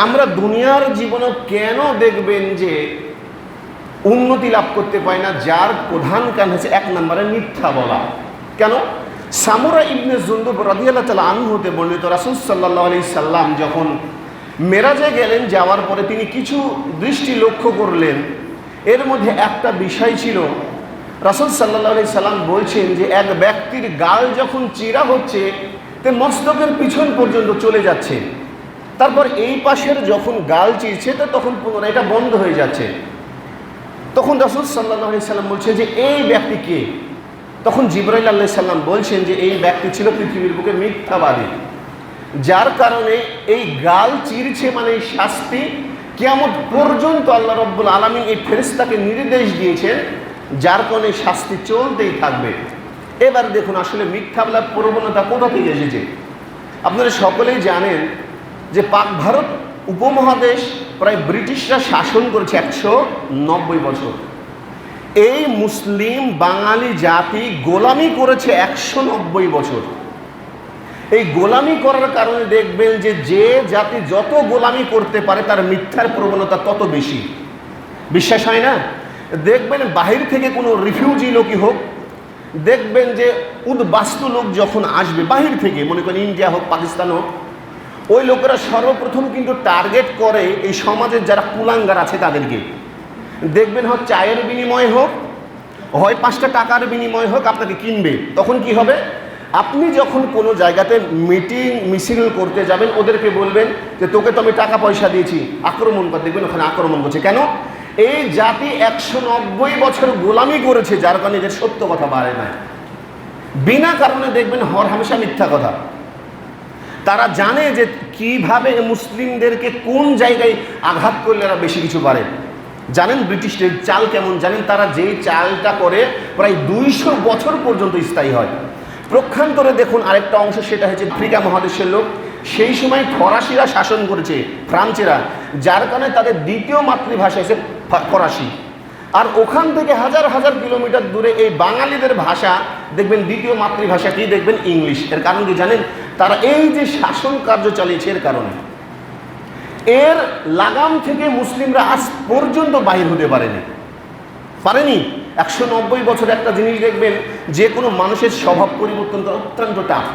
আমরা দুনিয়ার জীবনে কেন দেখবেন যে উন্নতি লাভ করতে পারি না? যার প্রধান কারণ হচ্ছে এক নম্বরে মিথ্যা বলা। কেন? সামুরা ইবনে জুন্দুব রাদিয়াল্লাহ তালা আনু হতে বর্ণিত রাসুল সাল্লাহ আলি সাল্লাম যখন মেরাজে গেলেন, যাওয়ার পরে তিনি কিছু দৃষ্টি লক্ষ্য করলেন। এর মধ্যে একটা বিষয় ছিল, রাসুল সাল্লাহ আলি সাল্লাম বলছেন যে এক ব্যক্তির গাল যখন চিরা হচ্ছে, তে মস্তকের পিছন পর্যন্ত চলে যাচ্ছে। তারপর এই পাশের যখন গাল চিরছে, তো তখন পুনরায় এটা বন্ধ হয়ে যাচ্ছে। তখন রসুল সাল্লাহ সাল্লাম বলছে যে, এই ব্যক্তি কে? তখন জিবরাইল আল্লাহ সাল্লাম বলছেন যে, এই ব্যক্তি ছিল পৃথিবীর বুকে মিথ্যাবাদী। যার কারণে এই গাল চিরছে মানে শাস্তি কেমন পর্যন্ত আল্লাহ রব্বুল আলমী এই ফেরিস্তাকে নির্দেশ দিয়েছেন, যার কারণে শাস্তি চলতেই থাকবে। এবার দেখুন আসলে মিথ্যা বলার প্রবণতা কোথা থেকে এসেছে? আপনারা সকলেই জানেন যে পাক ভারত উপমহাদেশ প্রায় ব্রিটিশরা শাসন করেছে একশো নব্বই বছর। এই মুসলিম বাঙালি জাতি গোলামি করেছে একশো নব্বই বছর। এই গোলামি করার কারণে দেখবেন যে যে জাতি যত গোলামি করতে পারে তার মিথ্যার প্রবণতা তত বেশি। বিশ্বাস হয় না? দেখবেন বাহির থেকে কোনো রিফিউজি লোকই হোক, দেখবেন যে উদ্বাস্তু লোক যখন আসবে, বাহির থেকে, মনে করেন ইন্ডিয়া হোক পাকিস্তান হোক ওই লোকেরা সর্বপ্রথম কিন্তু টার্গেট করে এই সমাজের যারা কুলাঙ্গার আছে তাদেরকে। দেখবেন হোক, চায়ের বিনিময়ে হোক, হয় পাঁচটা টাকার বিনিময় হোক আপনাকে কিনবে। তখন কি হবে? আপনি যখন কোনো জায়গাতে মিটিং মিছিল করতে যাবেন, ওদেরকে বলবেন যে, তোকে তো আমি টাকা পয়সা দিয়েছি, আক্রমণ কর। দেখবেন ওখানে আক্রমণ করছে। কেন? এই জাতি একশো নব্বই বছর গোলামি করেছে, যার কারণে এদের সত্য কথা বাড়ে না। বিনা কারণে দেখবেন হর হামেশা মিথ্যা কথা। তারা জানে যে কীভাবে মুসলিমদেরকে কোন জায়গায় আঘাত করলে এরা বেশি কিছু পারে। জানেন ব্রিটিশদের চাল কেমন? জানেন তারা যেই চালটা করে প্রায় দুইশো বছর পর্যন্ত স্থায়ী হয়। প্রক্ষান্তরে দেখুন আরেকটা অংশ, সেটা হচ্ছে আফ্রিকা মহাদেশের লোক। সেই সময় ফরাসিরা শাসন করেছে, ফ্রান্সেরা, যার কারণে তাদের দ্বিতীয় মাতৃভাষা হচ্ছে ফরাসি। আর ওখান থেকে হাজার হাজার কিলোমিটার দূরে এই বাঙালিদের ভাষা, দেখবেন দ্বিতীয় মাতৃভাষা কি দেখবেন ইংলিশ। এর কারণ কি জানেন? তারা এই যে শাসন কার্য চালিয়েছে এর কারণে, এর লাগাম থেকে মুসলিমরা আজ পর্যন্ত বাহির হতে পারেনি। পারেনি? একশো নব্বই বছর একটা জিনিস দেখবেন, যে কোনো মানুষের স্বভাব পরিবর্তন করা অত্যন্ত টাফ।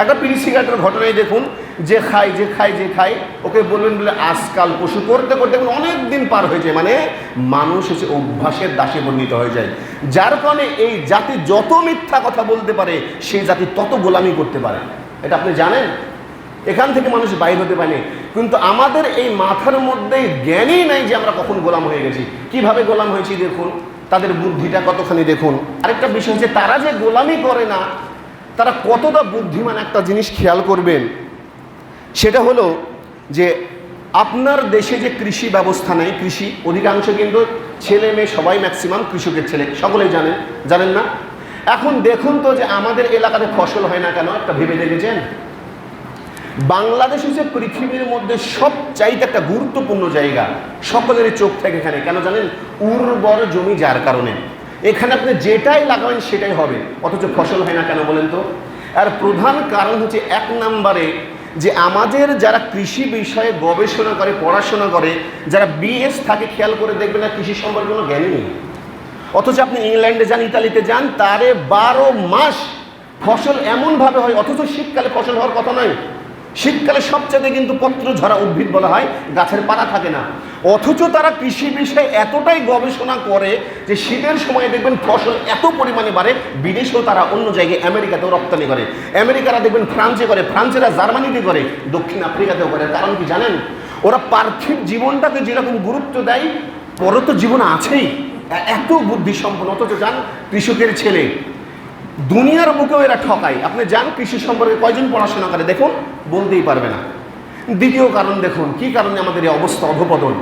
একটা পিড়ি সিগারেটের ঘটনায় দেখুন, যে খায় যে খায় যে খায়, ওকে বলবেন বলে, আজকাল পশু করতে করতে অনেক দিন পার হয়ে যায় মানে মানুষ হচ্ছে অভ্যাসের দাসে বর্ণিত হয়ে যায়। যার কারণে এই জাতি যত মিথ্যা কথা বলতে পারে, সেই জাতি তত গোলামি করতে পারে। এটা আপনি জানেন? এখান থেকে মানুষ বাইর হতে পারেনি। কিন্তু আমাদের এই মাথার মধ্যে জ্ঞানই নাই যে আমরা কখন গোলাম হয়ে গেছি। কীভাবে গোলাম হয়েছি দেখুন? তাদের বুদ্ধিটা কতখানি দেখুন? আরেকটা বিষয় হচ্ছে, তারা যে গোলামি করে না, তারা কতটা বুদ্ধিমান একটা জিনিস খেয়াল করবেন? সেটা হলো যে আপনার দেশে যে কৃষি ব্যবস্থা নেই, কৃষি অধিকাংশ কিন্তু ছেলে মেয়ে সবাই ম্যাক্সিমাম কৃষকের ছেলে। সকলেই জানেন। জানেন না? এখন দেখুন তো যে আমাদের এলাকাতে ফসল হয় না কেন, একটা ভেবে দেখেছেন? বাংলাদেশ হচ্ছে পৃথিবীর মধ্যে সবচাইতে একটা গুরুত্বপূর্ণ জায়গা। সকলেরই চোখ থাকে এখানে। কেন জানেন? উর্বর জমি যার কারণে। এখানে আপনি যেটাই লাগাবেন, সেটাই হবে। অথচ ফসল হয় না কেন বলেন তো? আর প্রধান কারণ হচ্ছে এক নম্বরে যে আমাদের যারা কৃষি বিষয়ে গবেষণা করে, পড়াশোনা করে, যারা বিএস থাকে, খেয়াল করে দেখবেন না কৃষি সম্পর্কে কোনো জ্ঞানই নেই। অথচ আপনি ইংল্যান্ডে যান, ইতালিতে যান, তারে বারো মাস ফসল এমনভাবে হয়, অথচ শীতকালে ফসল হওয়ার কথা নয়। শীতকালে সবচেয়ে কিন্তু পত্র ঝরা উদ্ভিদ বলা হয়, গাছের পাতা থাকে না। অথচ তারা কৃষি বিষয়ে এতটাই গবেষণা করে যে শীতের সময় দেখবেন ফসল এত পরিমাণে বাড়ে, বিদেশেও তারা অন্য জায়গায়, আমেরিকাতেও রপ্তানি করে। আমেরিকারা দেখবেন ফ্রান্সে করে, ফ্রান্সেরা জার্মানিতে করে, দক্ষিণ আফ্রিকাতেও করে। কারণ কি জানেন? ওরা পার্থিব জীবনটাকে যেরকম গুরুত্ব দেয় পরত জীবন আছেই। এত বুদ্ধি সম্পন্ন, অথচ যান কৃষকের ছেলে। দুনিয়ার বুকেও এরা ঠকায়। আপনি যান কৃষি সম্পর্কে কয়জন পড়াশোনা করে, দেখুন, বলতেই পারবে না। দ্বিতীয় কারণ দেখুন, কি কারণে আমাদের এই অবস্থা অধপতন?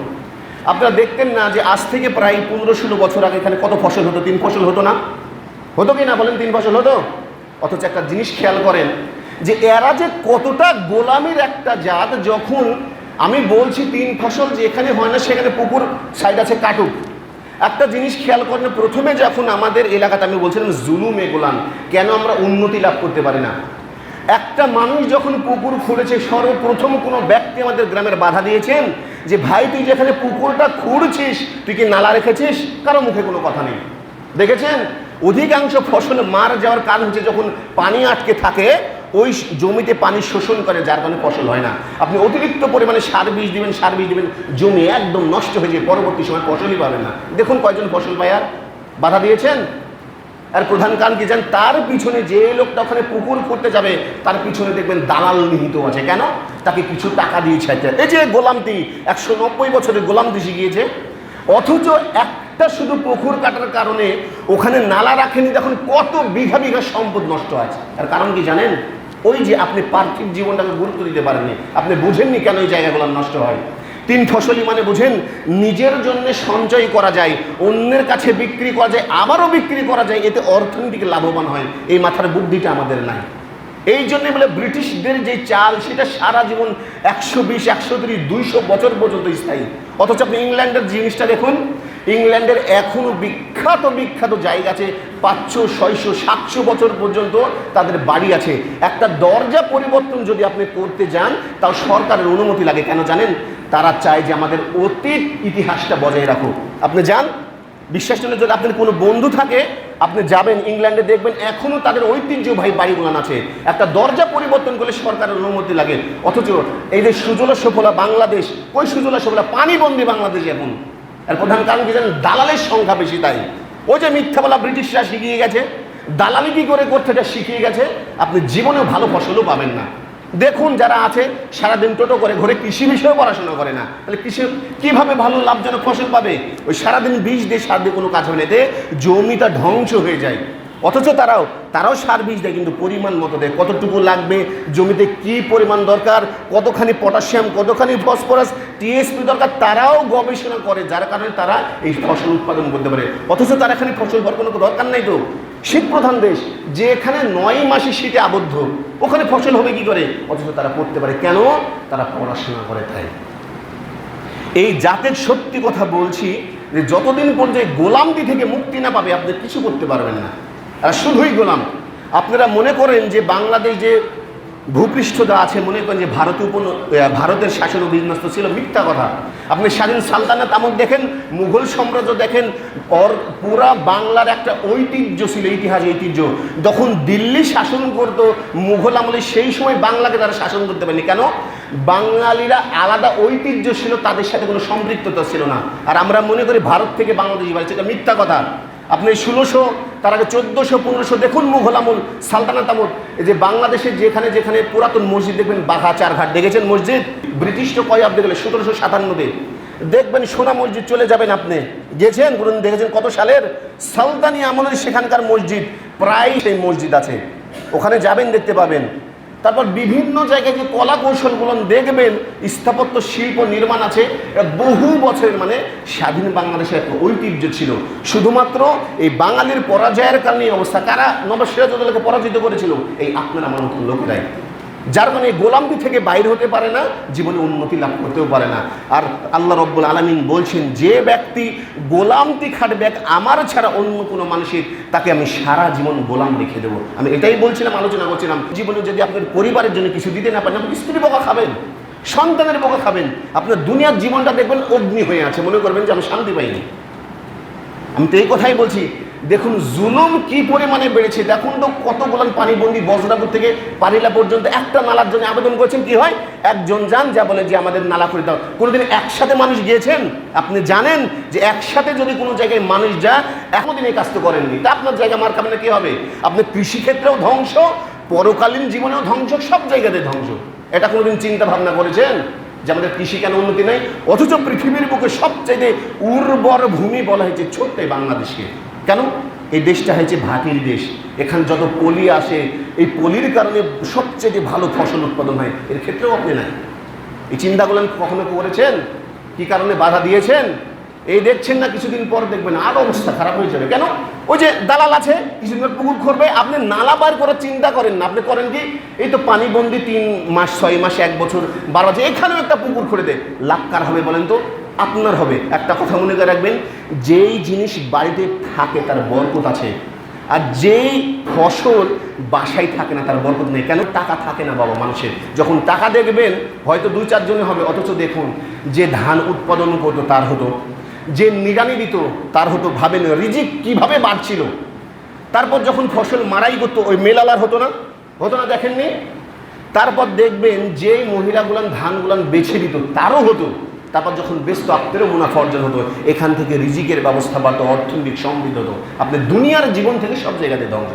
আপনারা দেখতেন না যে আজ থেকে প্রায় পনেরো ষোলো বছর আগে এখানে কত ফসল হতো? তিন ফসল হতো না? হতো কি না? বলেন, তিন ফসল হতো? অথচ একটা জিনিস খেয়াল করেন যে এরা যে কতটা গোলামের একটা জাত, যখন আমি বলছি তিন ফসল যে এখানে হয় না, সেখানে পুকুর সাইড আছে কাটুক। একটা জিনিস খেয়াল করেন, প্রথমে যখন আমাদের এলাকাতে আমি বলছিলাম, জুলুম এগুলাম কেন আমরা উন্নতি লাভ করতে পারি না? একটা মানুষ যখন পুকুর খুঁড়েছে সর্বপ্রথম কোনো ব্যক্তি আমাদের গ্রামের বাধা দিয়েছেন যে, ভাই, তুই যেখানে পুকুরটা খুঁড়ছিস, তুই কি নালা রেখেছিস? কারও মুখে কোনো কথা নেই। দেখেছেন? অধিকাংশ ফসল মার যাওয়ার কারণ হচ্ছে যখন পানি আটকে থাকে ওই জমিতে পানি শোষণ করে, যার কারণে ফসল হয় না। আপনি অতিরিক্ত পরিমাণে সার বীজ দিবেন, সার বীজ দিবেন, জমি একদম নষ্ট হয়ে যায়, পরবর্তী সময় ফসলই পাবেন না। দেখুন কয়জন ফসল পায় আর? বাধা দিয়েছেন? আর প্রধান কারণ কি জানেন? তার পিছনে যে লোকটা ওখানে পুকুর করতে যাবে, তার পিছনে দেখবেন দালাল নিহিত আছে। কেন? তাকে কিছু টাকা দিয়েছে এই যে গোলামতি, একশো নব্বই বছরের গোলামতি শিখিয়েছে অথচ একটা শুধু পুকুর কাটার কারণে ওখানে নালা রাখেনি, দেখুন কত বিঘা বিঘা সম্পদ নষ্ট আছে আর কারণ কি জানেন? ওই যে আপনি পার্থিব জীবনটাকে গুরুত্ব দিতে পারেননি, আপনি বুঝেননি কেন এই জায়গাগুলো নষ্ট হয়? তিন ফসলি মানে বুঝেন, নিজের জন্য সঞ্চয় করা যায়, অন্যের কাছে বিক্রি করা যায়, আবারও বিক্রি করা যায়, এতে অর্থনীতিকে লাভবান হয়। এই মাথার বুদ্ধিটা আমাদের নাই। এই জন্য বলে ব্রিটিশদের যে চাল, সেটা সারা জীবন একশো বিশ, একশো তিরিশ, দুইশো বছর পর্যন্ত স্থায়ী। অথচ আপনি ইংল্যান্ডের জিনিসটা দেখুন ইংল্যান্ডের এখনও বিখ্যাত বিখ্যাত জায়গা আছে পাঁচশো, ছয়শো, সাতশো বছর পর্যন্ত তাদের বাড়ি আছে। একটা দরজা পরিবর্তন যদি আপনি করতে যান, তাও সরকারের অনুমতি লাগে। কেন জানেন? তারা চায় যে আমাদের অতীত ইতিহাসটা বজায় রাখুক। আপনি যান, বিশ্বাস করলে যদি আপনার কোনো বন্ধু থাকে, আপনি যাবেন ইংল্যান্ডে দেখবেন এখনও তাদের ঐতিহ্যবাহী বাড়িগুলান আছে। একটা দরজা পরিবর্তন করলে সরকারের অনুমতি লাগে। অথচ এই যে সুজলা সফলা বাংলাদেশ, ওই সুজলা সফলা পানিবন্দী বাংলাদেশ এখন। এর প্রধান কারণ কি জানেন? দালালের সংখ্যা বেশি তাই। ওই যে মিথ্যা বলা ব্রিটিশরা শিখিয়ে গেছে, দালালি কী করে করতে এটা শিখিয়ে গেছে, আপনি জীবনেও ভালো ফসলও পাবেন না। দেখুন যারা আছে, সারাদিন টোটো করে ঘরে কৃষি বিষয়ে পড়াশোনা করে না। তাহলে কৃষি কীভাবে ভালো লাভজনক ফসল পাবে? ওই সারাদিন বিষ দিয়ে সার দিয়ে কোনো কাজ হবে না। এতে জমিটা ধ্বংস হয়ে যায়। অথচ তারাও তারাও সার বীজ দেয়, কিন্তু পরিমাণ মতো দেয়। কতটুকু লাগবে, জমিতে কি পরিমাণ দরকার, কতখানি পটাশিয়াম, কতখানি ফসফরাস, টিএসপি দরকার, তারাও গবেষণা করে, যার কারণে তারা এই ফসল উৎপাদন করতে পারে। অথচ তারা এখানে ফসল হওয়ার কোনো দরকার নাই তো। শীত প্রধান দেশ, যে এখানে নয় মাসে শীতে আবদ্ধ, ওখানে ফসল হবে কি করে? অথচ তারা পড়তে পারে। কেন? তারা পড়াশোনা করে তাই। এই জাতের সত্যি কথা বলছি যে যতদিন পর্যন্ত গোলামদি থেকে মুক্তি না পাবে, আপনি কিছু করতে পারবেন না। আর শুধুই গোলাম। আপনারা মনে করেন যে বাংলাদেশ যে ভূপৃষ্ঠতা আছে, মনে করেন যে ভারত উপন ভারতের শাসন বিন্যস্ত ছিল, মিথ্যা কথা। আপনি স্বাধীন সালতানাত আমল দেখেন, মুঘল সাম্রাজ্য দেখেন ওর পুরা বাংলার একটা ঐতিহ্য ছিল, ইতিহাস ঐতিহ্য। যখন দিল্লি শাসন করত, মুঘল আমলে সেই সময় বাংলাকে তারা শাসন করতে পারেনি। কেন? বাঙালিরা আলাদা ঐতিহ্য ছিল, তাদের সাথে কোনো সম্পৃক্ততা ছিল না। আর আমরা মনে করি ভারত থেকে বাংলাদেশ বাড়ছে এটা মিথ্যা কথা। আপনি ষোলোশো তার আগে চোদ্দোশো, পনেরোশো দেখুন মুঘল আমল, সালতানাত আমল। এই যে বাংলাদেশের যেখানে যেখানে পুরাতন মসজিদ দেখবেন, বাঘা চারঘাট দেখেছেন মসজিদ? ব্রিটিশরা কয় আপনি গেলে? সতেরোশো সাতান্নতে দেখবেন সোনা মসজিদ চলে যাবেন আপনি। গেছেন? কোনদিন দেখেছেন কত সালের? সালতানি আমলের সেখানকার মসজিদ, প্রায় সেই মসজিদ আছে। ওখানে যাবেন, দেখতে পাবেন। তারপর বিভিন্ন জায়গায় যে কলা কৌশলগুলো দেখবেন, স্থাপত্য শিল্প নির্মাণ আছে বহু বছরের মানে স্বাধীন বাংলাদেশের একটা ঐতিহ্য ছিল। শুধুমাত্র এই বাঙালির পরাজয়ের কারণে অবস্থা। কারা? নবাব পরাজিত করেছিল? এই আপনার আমার মতন লোকেরাই। যার মানে গোলামি থেকে বাইর হতে পারে না, জীবনে উন্নতি লাভ করতেও পারে না। আর আল্লাহ রব্বুল আলমিন বলছেন, যে ব্যক্তি গোলামতি খাটবে আমার ছাড়া অন্য কোনো মানুষের, তাকে আমি সারা জীবন গোলাম রেখে দেবো। আমি এটাই বলছিলাম, আলোচনা করছিলাম। জীবনে যদি আপনার পরিবারের জন্য কিছু দিতে না পারেন, আপনি স্ত্রী বকা খাবেন, সন্তানের বকা খাবেন। আপনার দুনিয়ার জীবনটা দেখবেন অগ্নি হয়ে আছে। মনে করবেন যে আমি শান্তি পাইনি। আমি তো এই কথাই বলছি দেখুন, জুলুম কি পরিমাণে বেড়েছে? দেখুন তো কত বলেন পানিবন্দি বজরাপুর থেকে পারিলা পর্যন্ত একটা নালার জন্য আবেদন করেছেন। কি হয়? একজন যান, যা বলে যে আমাদের নালা করে দাও। কোনোদিন একসাথে মানুষ গিয়েছেন? আপনি জানেন যে একসাথে যদি কোনো জায়গায় মানুষ যায় এখনদিন এই কাজ তো করেননি। তা আপনার জায়গা মার কামনে কী হবে? আপনি কৃষিক্ষেত্রেও ধ্বংস, পরকালীন জীবনেও ধ্বংস, সব জায়গাতে ধ্বংস। এটা কোনোদিন চিন্তা ভাবনা করেছেন? যে আমাদের কৃষি কেন উন্নতি নেই? অথচ পৃথিবীর বুকে সবচেয়ে উর্বর ভূমি বলা হয়েছে ছোট্ট বাংলাদেশকে। কেন? এই দেশটা হয়েছে ভাটির দেশ। এখানে যত পলি আসে, এই পলির কারণে সবচেয়ে যে ভালো ফসল উৎপাদন হয়, এর ক্ষেত্রেও আপনি নাই। এই চিন্তাগুলো কখনো করেছেন? কি কারণে বাধা দিয়েছেন? এই দেখছেন না, কিছুদিন পর দেখবেন আর অবস্থা খারাপ হয়ে যাবে। কেন? ওই যে দালাল আছে, কিছুদিন পর পুকুর করবে আপনি নালা বার করার চিন্তা করেন না। আপনি করেন কি? এই তো পানিবন্দি তিন মাস, ছয় মাস, এক বছর, বারো বছর, এখানেও একটা পুকুর করে দে। লাভ কার হবে বলেন তো? আপনার হবে। একটা কথা মনে করে রাখবেন, যেই জিনিস বাড়িতে থাকে তার বরকত আছে, আর যেই ফসল বাসায় থাকে না তার বরকত নেই। কেন? টাকা থাকে না বাবা মানুষের। যখন টাকা দেখবেন, হয়তো দুই চারজনে হবে, অথচ দেখুন, যে ধান উৎপাদন করতো তার হতো, যে নিড়ানি দিত তার হতো, ভাবেন রিজিক কীভাবে বাড়ছিল? তারপর যখন ফসল মারাই করতো, ওই মেলালার হতো না? হতো না, দেখেননি? তারপর দেখবেন যে মহিলাগুলান ধানগুলান বেছে দিত, তারও হতো। তারপর যখন ব্যস্ত আত্মেরও মুনাফা অর্জন হতো, এখান থেকে রিজিকের ব্যবস্থা পাতো অর্থনৈতিক সমৃদ্ধ হতো। আপনি দুনিয়ার জীবন থেকে সব জায়গাতে ধ্বংস